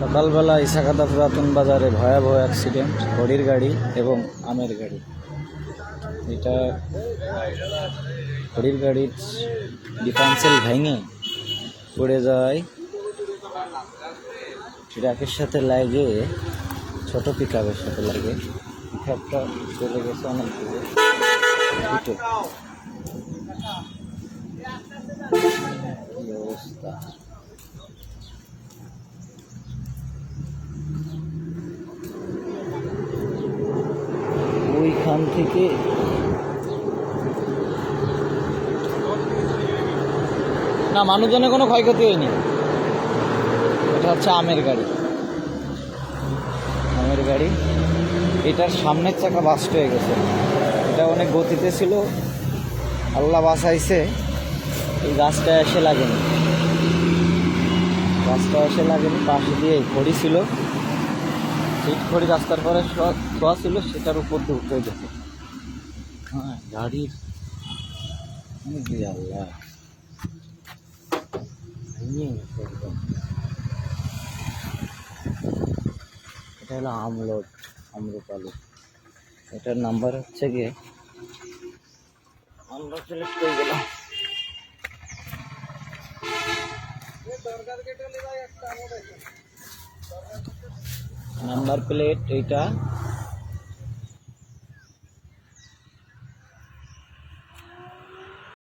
সকালবেলা ইসাকাদা পুরাতন বাজারে ভয়াবহ অ্যাক্সিডেন্ট ঘড়ির গাড়ি এবং আমের গাড়ি। এটা ঘড়ির গাড়ির ডিফারেন্সিয়াল ভেঙে পড়ে যায় ট্রাকের সাথে লাগে, ছোট পিক আপের সাথে লাগে। পিক আপটা চলে গেছে অনেক দূরে। অবস্থা। ওইখান থেকে না, মানুষজনের কোনো ক্ষয়ক্ষতি হয়নি। এটা হচ্ছে আমের গাড়ি। আমের গাড়ি। এটার সামনের চাকা বাস্ট হয়ে গেছে। এটা অনেক গতিতে ছিল। আল্লাহ বাসাইছে এই গাছটা এসে লাগেনি। গাছটা এসে লাগেনি, পাশে দিয়ে ঘড়ি ছিল। ঘড়ি রাস্তার পরে শোয়া- ছিল, সেটার উপর দিয়ে উঠে গেছে। হ্যাঁ গাড়ির আল্লাহ। এটা হলো আমলোড আম্রপালি। এটার নাম্বার হচ্ছে গিয়ে আমরা সিলেক্ট করে গেলাম নাম্বার প্লেট এইটা